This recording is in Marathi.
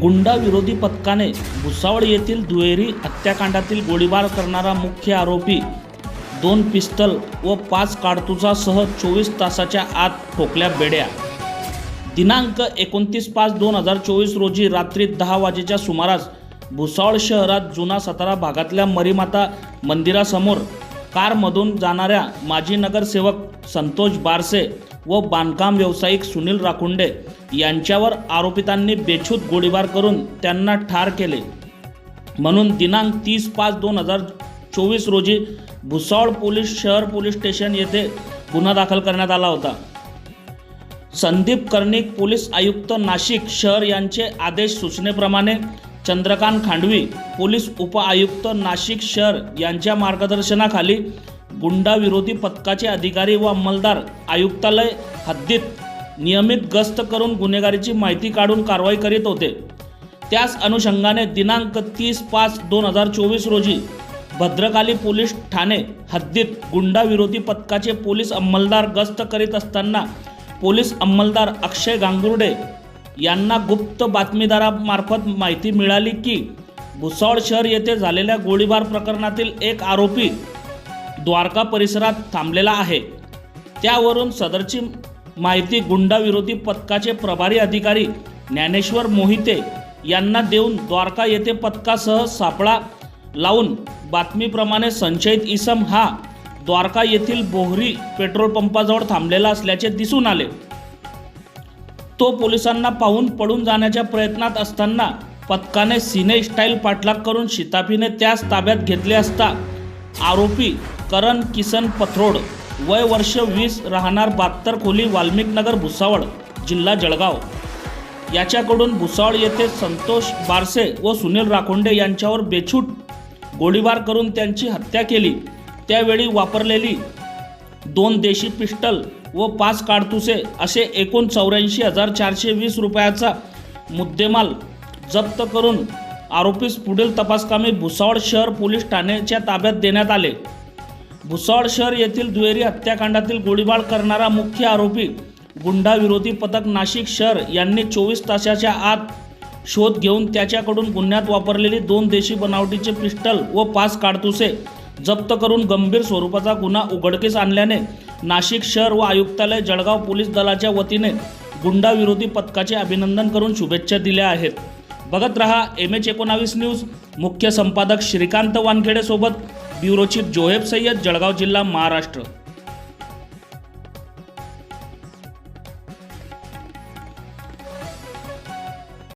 गुंडाविरोधी पथकाने भुसावळ येथील दुहेरी हत्याकांडातील गोळीबार करणारा मुख्य आरोपी दोन पिस्तल व पाच काडतुसासह चोवीस तासाच्या आत ठोकल्या बेड्या. दिनांक एकोणतीस पाच दोन हजार चोवीस रोजी रात्री दहा वाजेच्या सुमारास भुसावळ शहरात जुना सातारा भागातल्या मरीमाता मंदिरासमोर कारमधून जाणाऱ्या माजी नगरसेवक संतोष बारसे व बांधकाम व्यावसायिक सुनील राखुंडे यांच्यावर आरोपितांनी बेछूत गोळीबार करून त्यांना ठार केले. म्हणून दिनांक तीस पाच दोन हजार चोवीस रोजी भुसावळ पोलीस शहर पोलीस स्टेशन येथे गुन्हा दाखल करण्यात आला होता. संदीप कर्णिक पोलीस आयुक्त नाशिक शहर यांचे आदेश सूचनेप्रमाणे चंद्रकांत खांडवी पोलीस उपआयुक्त नाशिक शहर यांच्या मार्गदर्शनाखाली गुंडा विरोधी पथकाचे अधिकारी व अंमलदार आयुक्तालय हद्दीत नियमित गस्त करून गुन्हेगारीची माहिती काढून कारवाई करीत होते. त्याच अनुषंगाने दिनांक तीस पाच दोन हजार चोवीस रोजी भद्रकाली पोलीस ठाणे हद्दीत गुंडा विरोधी पथकाचे पोलीस अंमलदार गस्त करीत असताना पोलीस अंमलदार अक्षय गांगुर्डे यांना गुप्त बातमीदारामार्फत माहिती मिळाली की भुसावळ शहर येथे झालेल्या गोळीबार प्रकरणातील एक आरोपी द्वारका परिसरात थांबलेला आहे. त्यावरून सदरची माहिती गुंडाविरोधी पथकाचे प्रभारी अधिकारी ज्ञानेश्वर मोहिते यांना देऊन द्वारका येथे पथकासह सापळा लावून बातमीप्रमाणे संशयित इसम हा द्वारका येथील बोहरी पेट्रोल पंपाजवळ थांबलेला असल्याचे दिसून आले. तो पोलिसांना पाहून पळून जाण्याच्या प्रयत्नात असताना पथकाने सिने स्टाईल पाठलाग करून शिताफीने त्यास ताब्यात घेतले असता आरोपी करण किसन पथरोड वय वर्ष वीस राहणार बहात्तर खोली वाल्मिकनगर भुसावळ जिल्हा जळगाव. याच्याकडून भुसावळ येथे संतोष बारसे व सुनील राखोंडे यांच्यावर बेछूट गोळीबार करून त्यांची हत्या केली. त्यावेळी वापरलेली दोन देशी पिस्टल व पाच काडतुसे असे एकूण चौऱ्याऐंशी हजार चारशे वीस रुपयाचा मुद्देमाल जप्त करून आरोपीस पुढील तपासकामी भुसावळ शहर पोलीस ठाण्याच्या ताब्यात देण्यात आले. भुसाळ शहर येथील दुहेरी हत्याकांडातील गोळीबार करणारा मुख्य आरोपी गुंडाविरोधी पथक नाशिक शहर यांनी चोवीस तासाच्या आत शोध घेऊन त्याच्याकडून गुन्ह्यात वापरलेली दोन देशी बनावटीचे पिस्टल व पाच काडतुसे जप्त करून गंभीर स्वरूपाचा गुन्हा उघडकीस आणल्याने नाशिक शहर व आयुक्तालय जळगाव पोलीस दलाच्या वतीने गुंडाविरोधी पथकाचे अभिनंदन करून शुभेच्छा दिल्या आहेत. बघत रहा एम एच एकोणावीस न्यूज. मुख्य संपादक श्रीकांत वानखेडेसोबत ब्युरो चीफ जोहेब सय्यद जळगाव जिल्हा महाराष्ट्र.